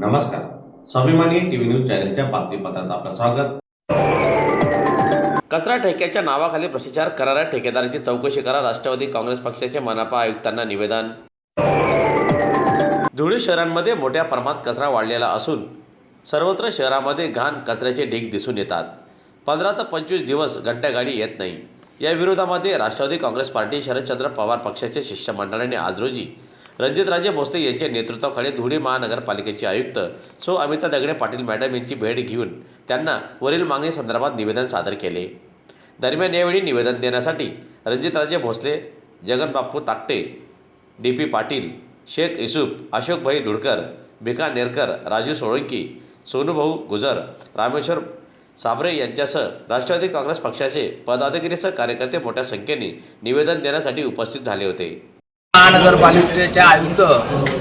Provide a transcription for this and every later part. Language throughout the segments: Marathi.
नमस्कार. स्वाभिमानी टीव्ही न्यूज चॅनलच्या बातमीपत्रात आपलं स्वागत. कचरा ठेक्याच्या नावाखाली भ्रष्टाचार करणाऱ्या ठेकेदाराची चौकशी करा राष्ट्रवादी काँग्रेस पक्षाचे मनपा आयुक्तांना निवेदन. धुळे शहरांमध्ये मोठ्या प्रमाणात कचरा वाढलेला असून सर्वत्र शहरामध्ये घाण कचऱ्याचे ढीग दिसून येतात. पंधरा ते पंचवीस दिवस घंटागाडी येत नाही. या विरोधामध्ये राष्ट्रवादी काँग्रेस पार्टी शरदचंद्र पवार पक्षाचे शिष्टमंडळाने आज रोजी रणजितराजे भोसले यांच्या नेतृत्वाखाली धुळे महानगरपालिकेचे आयुक्त सो अमिता दगडे पाटील मॅडम यांची भेट घेऊन त्यांना वरील मागणी संदर्भात निवेदन सादर केले. दरम्यान यावेळी निवेदन देण्यासाठी रणजितराजे भोसले जगनबापू ताकटे डी पी पाटील शेख इसूफ अशोकभाई धुडकर भिका नेरकर राजू सोळंकी सोनूभाऊ गुजर रामेश्वर साबरे यांच्यासह राष्ट्रवादी काँग्रेस पक्षाचे पदाधिकारीसह कार्यकर्ते मोठ्या संख्येने निवेदन देण्यासाठी उपस्थित झाले होते. महानगरपालिकेचे आयुक्त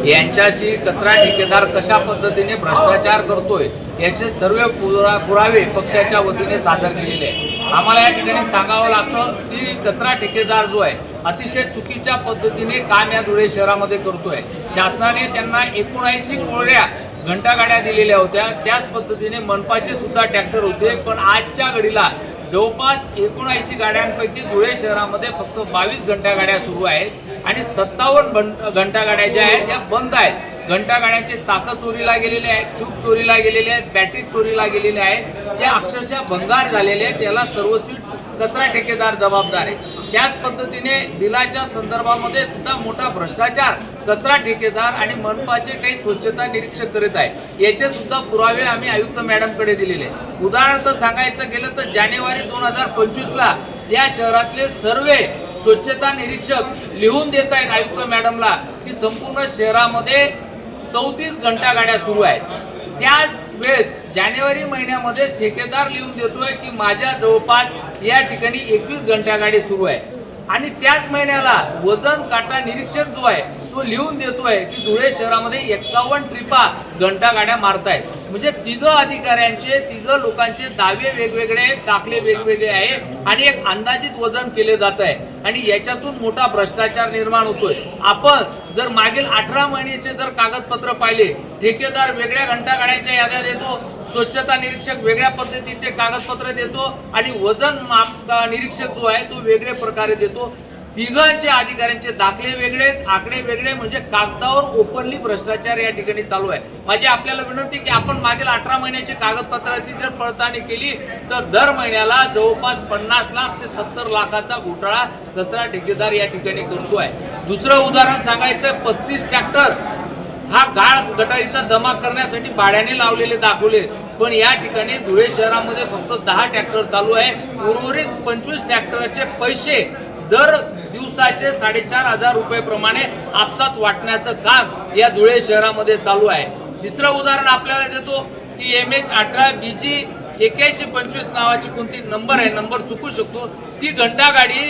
यांच्याशी कचरा ठेकेदार कशा पद्धतीने भ्रष्टाचार करतोय याचे सर्व पुरा पुरावे पक्षाच्या वतीने सादर केलेले आहे आम्हाला या ठिकाणी सांगावं लागतं की कचरा ठेकेदार जो आहे अतिशय चुकीच्या पद्धतीने काम या धुळे शहरामध्ये करतोय. शासनाने त्यांना एकोणऐंशी कोळ्या घंटागाड्या दिलेल्या होत्या. त्याच पद्धतीने मनपाचे सुद्धा ट्रॅक्टर होते पण आजच्या घडीला जवळपास एकोणऐंशी गाड्यांपैकी धुळे शहरामध्ये फक्त बावीस घंटा गाड्या सुरू आहेत. आणि सत्तावन्न घंटा घंटागाड्या ज्या आहेत त्या बंद आहेत. घंटागाड्यांचे चाकं चोरीला गेलेले आहेत ट्यूब चोरीला गेलेले आहेत बॅटरी चोरीला गेलेले आहेत. त्या अक्षरशः भंगार झालेले आहेत. त्याला सर्वस्वी कचरा ठेकेदार जबाबदार आहे त्याच पद्धतीने बिलाच्या संदर्भामध्ये सुद्धा मोठा भ्रष्टाचार कचरा ठेकेदार आणि मनपाचे काही स्वच्छता निरीक्षक करीत आहे याचे सुद्धा पुरावे आम्ही आयुक्त मॅडमकडे दिलेले उदाहरणार्थ सांगायचं गेलं तर जानेवारी दोन हजार पंचवीसला या शहरातले सर्व स्वच्छता निरीक्षक लिहून देत आहेत आयुक्त मॅडमला की संपूर्ण शहरामध्ये चौतीस घंटा गाड्या सुरू आहेत. त्याच वेळेस जानेवारी महिन्यामध्ये ठेकेदार लिहून देतोय की माझ्या जवळपास या ठिकाणी एकवीस घंटा गाडी सुरू आहे. आणि त्याच महिन्याला वजन काटा निरीक्षक जो आहे तो लिहून देतोय की धुळे शहरामध्ये एक्कावन्न ट्रिपा घंटा गाड्या मारतायत. म्हणजे तिघं अधिकाऱ्यांचे तिघं लोकांचे दावे वेगवेगळे आहेत दाखले वेगवेगळे आहे आणि एक अंदाजित वजन केले जात आहे आणि याच्यातून मोठा भ्रष्टाचार निर्माण होतोय. आपण जर मागील अठरा महिन्याचे जर कागदपत्र पाहिले ठेकेदार वेगळ्या घंटागाड्यांच्या याद्या देतो स्वच्छता निरीक्षक वेगळ्या पद्धतीचे कागदपत्र देतो आणि वजन माप निरीक्षक जो आहे तो वेगळ्या प्रकारे देतो. तिघांचे अधिकाऱ्यांचे दाखले वेगळे आकडे वेगळे म्हणजे कागदावर ओपनली भ्रष्टाचार या ठिकाणी चालू आहे. माझी आपल्याला विनंती की आपण मागील अठरा महिन्याची कागदपत्राची जर पडताळणी केली तर दर महिन्याला जवळपास पन्नास लाख ते सत्तर लाखाचा घोटाळा कचरा ठेकेदार या ठिकाणी करतोय दुसरं उदाहरण सांगायचं पस्तीस ट्रॅक्टर हा गाळ गटारीचा जमा करण्यासाठी भाड्याने लावलेले दाखवले. पण या ठिकाणी धुळे शहरामध्ये फक्त दहा ट्रॅक्टर चालू आहे. उर्वरित पंचवीस ट्रॅक्टरचे पैसे दर दिवसाचे साडेचार हजार रुपये प्रमाणे आपसात वाटण्याचं काम या धुळे शहरामध्ये चालू आहे. तिसरं उदाहरण आपल्याला देतो की एम एच अठरा बी जी एक्याऐंशी पंचवीस नावाची कोणती नंबर आहे नंबर चुकू शकतो. ती घंटा गाडी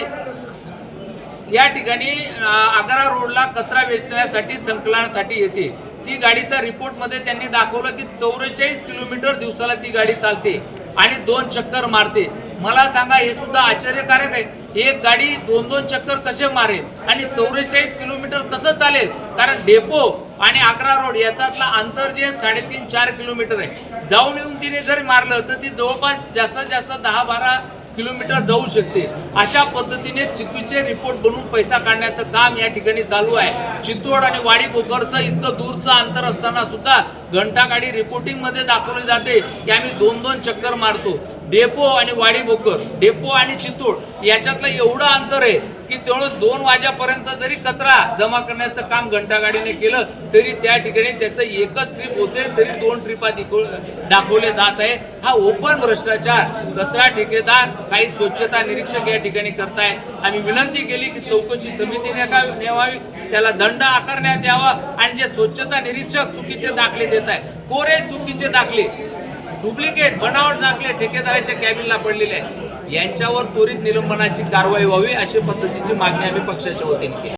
या ठिकाणी आग्रा रोडला कचरा वेचण्यासाठी संकलनासाठी येते. ती गाडीचा रिपोर्टमध्ये त्यांनी दाखवलं की चौवेचाळीस किलोमीटर दिवसाला ती गाडी चालते आणि दोन चक्कर मारते. मला सांगा हे सुद्धा आश्चर्यकारक आहे. एक गाडी दोन दोन चक्कर कसे मारेल? आणि चौवेचाळीस किलोमीटर कसं चालेल? कारण डेपो आणि अकरा रोड याच्यातला अंतर जे साडेतीन चार किलोमीटर आहे. जाऊन येऊन तिने जर मारलं तर ती जवळपास जास्तीत जास्त दहा बारा किलोमीटर जाऊ शकते. अशा पद्धतीने चितूचे रिपोर्ट बनवून पैसा काढण्याचं काम या ठिकाणी चालू आहे. चित्तोड आणि वाडी बोकरचं इतकं दूरचं अंतर असताना सुद्धा घंटा गाडी रिपोर्टिंगमध्ये दाखवली जाते की आम्ही दोन दोन चक्कर मारतो. डेपो आणि वाडी बोकर डेपो आणि चित्तोड याच्यातलं एवढं अंतर आहे की तेवढं दोन वाजेपर्यंत जरी कचरा जमा करण्याचं काम घंटागाडीने केलं तरी त्या ठिकाणी त्याचं एकच ट्रिप होते तरी दोन ट्रिपा दाखवले जात आहे. हा ओपन भ्रष्टाचार कचरा ठेकेदार काही स्वच्छता निरीक्षक या ठिकाणी करताय. आम्ही विनंती केली की चौकशी समितीने का नेवावी त्याला दंड आकारण्यात यावा आणि जे स्वच्छता निरीक्षक चुकीचे दाखले देत आहे कोरे चुकीचे दाखले डुप्लिकेट बनावट दाखले ठेकेदाराच्या कॅबिनला पडलेले आहेत. यांच्यावर त्वरित निलंबनाची कारवाई व्हावी अशी पद्धतीची मागणी आम्ही पक्षाच्या वतीने केली.